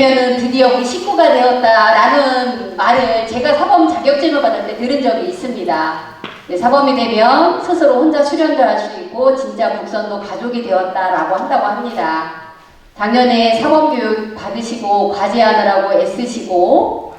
되면은 드디어 우리 식구가 되었다라는 말을 제가 사범 자격증을 받을 때 들은 적이 있습니다. 네, 사범이 되면 스스로 혼자 수련도 할 수 있고 진짜 북선도 가족이 되었다라고 한다고 합니다. 작년에 사범 교육 받으시고 과제하느라고 애쓰시고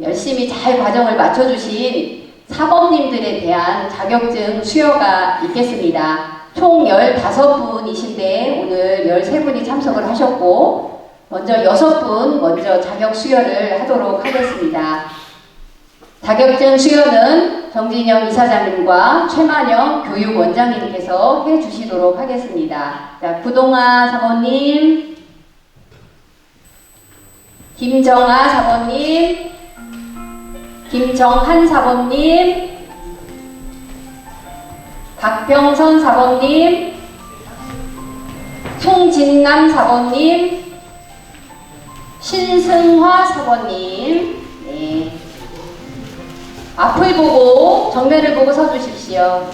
열심히 잘 과정을 맞춰주신 사범님들에 대한 자격증 수여가 있겠습니다. 총 15분이신데 오늘 13분이 참석을 하셨고 먼저 6분 먼저 자격 수여를 하도록 하겠습니다. 자격증 수여는 정진영 이사장님과 최만영 교육원장님께서 해주시도록 하겠습니다. 자, 구동아 사모님, 김정아 사모님, 김정한 사모님, 박병선 사모님, 송진남 사모님, 신승화 사모님, 네. 앞을 보고 정면을 보고 서주십시오.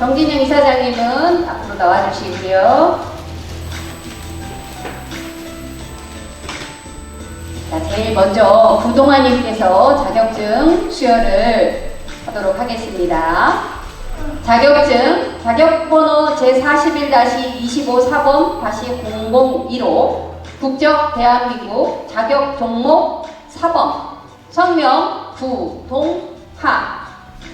정진영 이사장님은 앞으로 나와주시고요. 자, 제일 먼저 구동아님께서 자격증 수여를 하도록 하겠습니다. 자격증 자격번호 제41-25 4번 다시 001호 국적 대한민국 자격 종목 4번 성명 구 동 하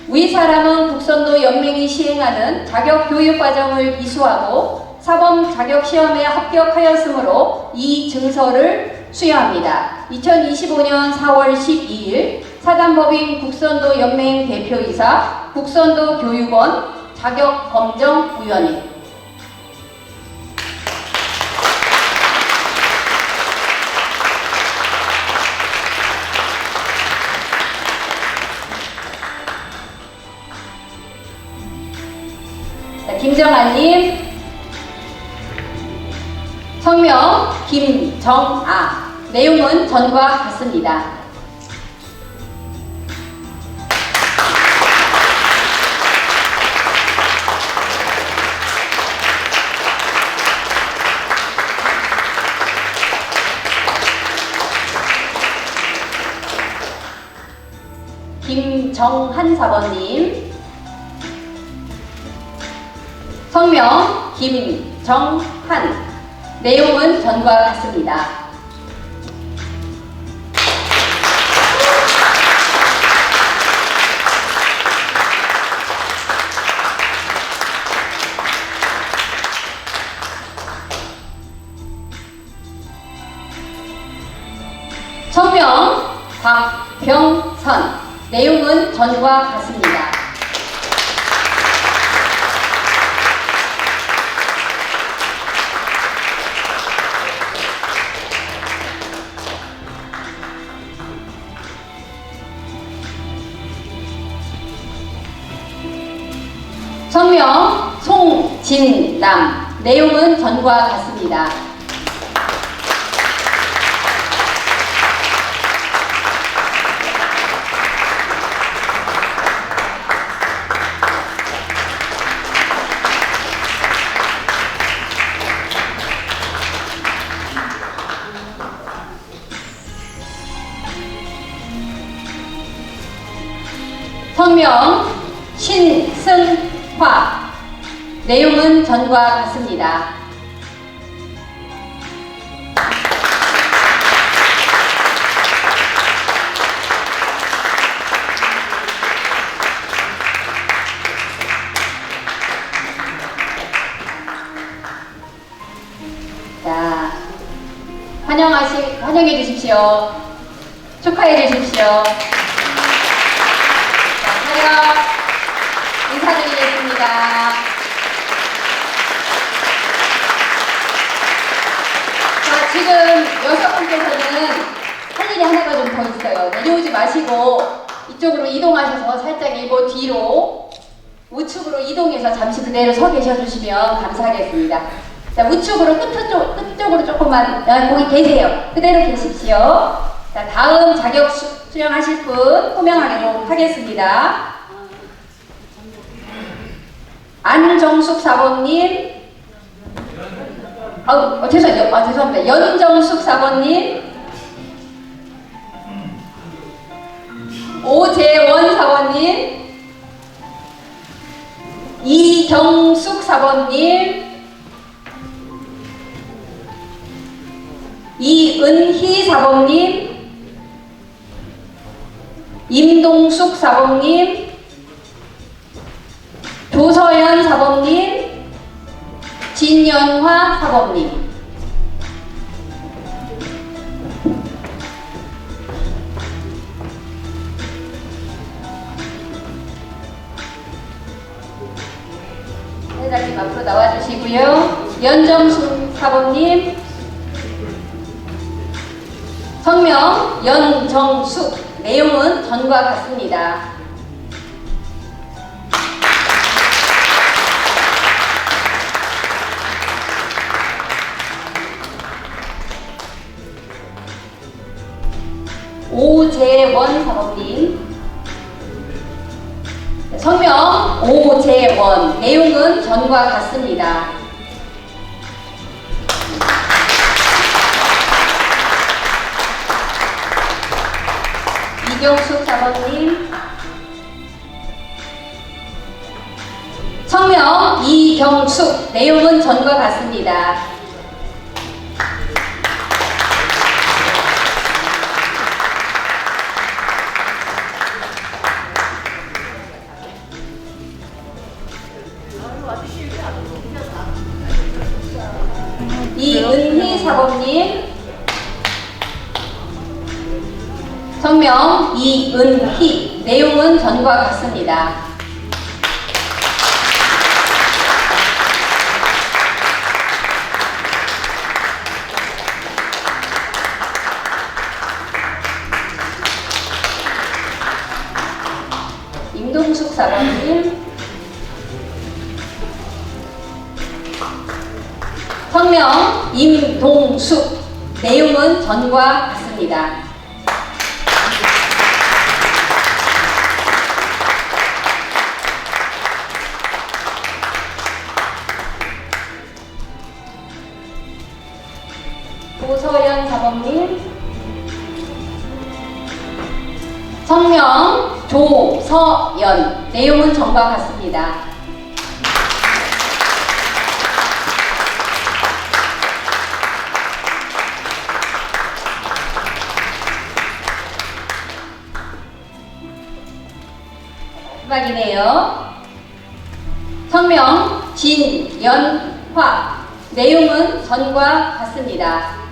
위 사람은 국선도 연맹이 시행하는 자격 교육 과정을 이수하고 사범 자격 시험에 합격하였으므로 이 증서를 수여합니다. 2025년 4월 12일 사단법인 국선도 연맹 대표이사 국선도 교육원 자격 검정 위원회 자, 김정아님. 성명 김정아. 내용은 전과 같습니다. 김정한 사번님. 성명 김정한. 내용은 전과 같습니다. 성명 박병선 내용은 전과 같습니다. 성명 송진남 내용은 전과 같습니다. 성명 신승화 내용은 전과 같습니다. 자, 환영하시, 환영해 주십시오. 축하해 주십시오. 자, 차렷 인사드리겠습니다. 자, 지금 여성분께서는 할 일이 하나가 좀 더 있어요. 내려오지 마시고 이쪽으로 이동하셔서 살짝 일보 뒤로 우측으로 이동해서 잠시 그대로 서 계셔 주시면 감사하겠습니다. 자, 우측으로 끝쪽, 끝쪽으로 조금만 아, 거기 계세요. 그대로 계십시오. 자, 다음 자격 수, 수령하실 분 호명하도록 하겠습니다. 안 안정숙 사범님, 아, 어, 죄송해요. 아, 죄송합니다. 연정숙 사범님, 오재원 사범님, 이경숙 사범님, 이은희 사범님, 임동숙 사범님, 조서연 사범님, 진연화 사범님. 회장님 앞으로 나와주시고요. 연정숙 사범님, 성명 연정숙, 내용은 전과 같습니다. 오재원 사범님 성명 오재원 내용은 전과 같습니다. 이경숙 사범님 성명 이경숙 내용은 전과 같습니다. 성명 이은희 내용은 전과 같습니다. 임동숙 사범님 성명 임동숙 내용은 전과 같습니다. 조서연 내용은 전과 같습니다. 마지막이네요. 성명 진연화 내용은 전과 같습니다.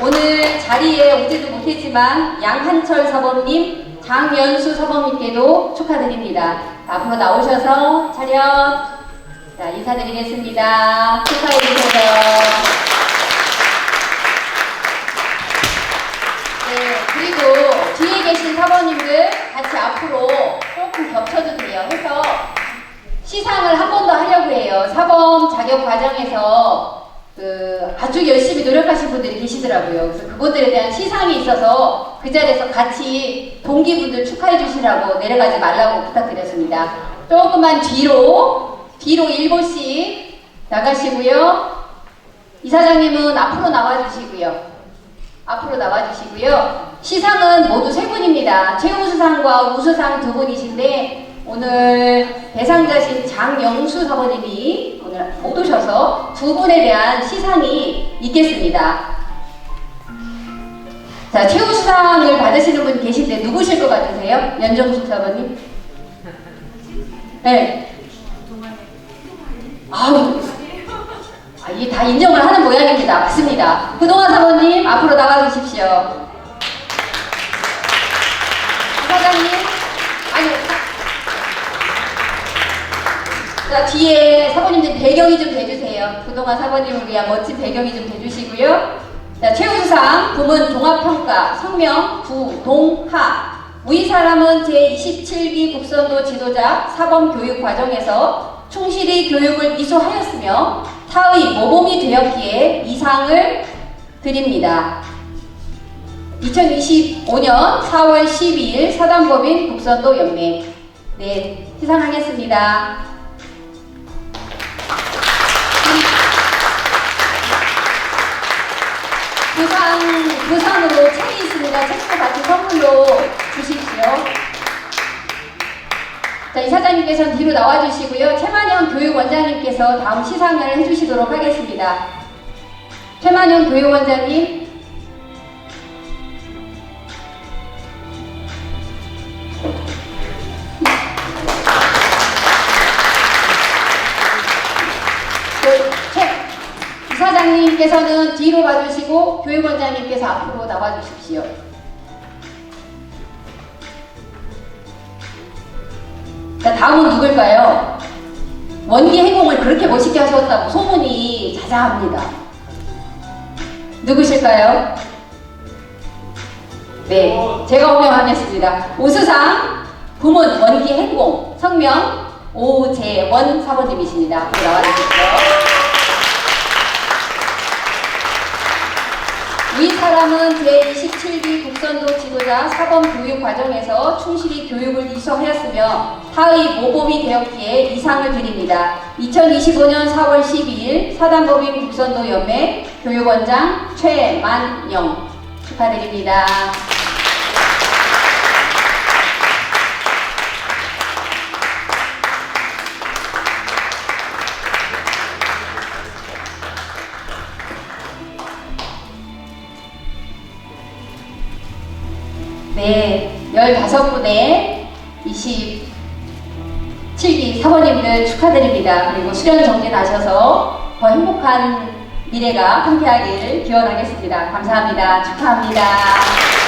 오늘 자리에 오지도 못했지만 양한철 사범님, 장연수 사범님께도 축하드립니다. 앞으로 나오셔서 차렷 자, 인사드리겠습니다. 축하해 주세요. 네, 그리고 뒤에 계신 사범님들 같이 앞으로 조금 겹쳐도 돼요. 해서 시상을 한 번 더 하려고 해요. 사범 자격 과정에서 그 아주 열심히 노력하신 분들이 계시더라고요. 그래서 그분들에 대한 시상이 있어서 그 자리에서 같이 동기분들 축하해 주시라고 내려가지 말라고 부탁드렸습니다. 조금만 뒤로 뒤로 1보씩 나가시고요. 이사장님은 앞으로 나와 주시고요. 앞으로 나와주시고요. 시상은 모두 세 분입니다. 최우수상과 우수상 두 분이신데 오늘 대상자신 장영수 사모님이 못 오셔서 두 분에 대한 시상이 있겠습니다. 자, 최우 수상을 받으시는 분 계신데 누구실 것 같으세요? 연정숙 사모님? 네. 아우, 아, 이게 다 인정을 하는 모양입니다. 맞습니다. 그동안 사모님 앞으로 나와 주십시오. 사장님, 아니, 자 뒤에 사모님들 배경이 좀 돼주세요. 그동안 사모님을 위한 멋진 배경이 좀 돼주시고요. 자, 최우수상 부문 종합평가 성명 부 동 하 우리 사람은 제27기 국선도 지도자 사범 교육 과정에서 충실히 교육을 이수하였으며 타의 모범이 되었기에 이상을 드립니다. 2025년 4월 12일 사단법인 국선도 연맹 네, 시상하겠습니다. 부상으로 책이 있습니다. 책도 같이 선물로 주십시오. 자, 이사장님께서는 뒤로 나와주시고요. 최만현 교육원장님께서 다음 시상을 해주시도록 하겠습니다. 최만현 교육원장님. 이사장님께서는 뒤로 가주시고 교육원장님께서 앞으로 나와 주십시오. 자, 다음은 누굴까요? 원기 해공을 그렇게 멋있게 하셨다고 소문이 자자합니다. 누구실까요? 네, 제가 호명하겠습니다. 우수상 부문 원기 행공 성명 오재원 사모님이십니다. 나와주십시오. 위 사람은 제27기 국선도 지도자 사범 교육 과정에서 충실히 교육을 이수하였으며 타의 모범이 되었기에 이상을 드립니다. 2025년 4월 12일 사단법인 국선도 연맹 교육원장 최만영 축하드립니다. 네, 15분의 27기 사모님들 축하드립니다. 그리고 수련 정진하셔서 더 행복한 미래가 함께하길 기원하겠습니다. 감사합니다. 축하합니다.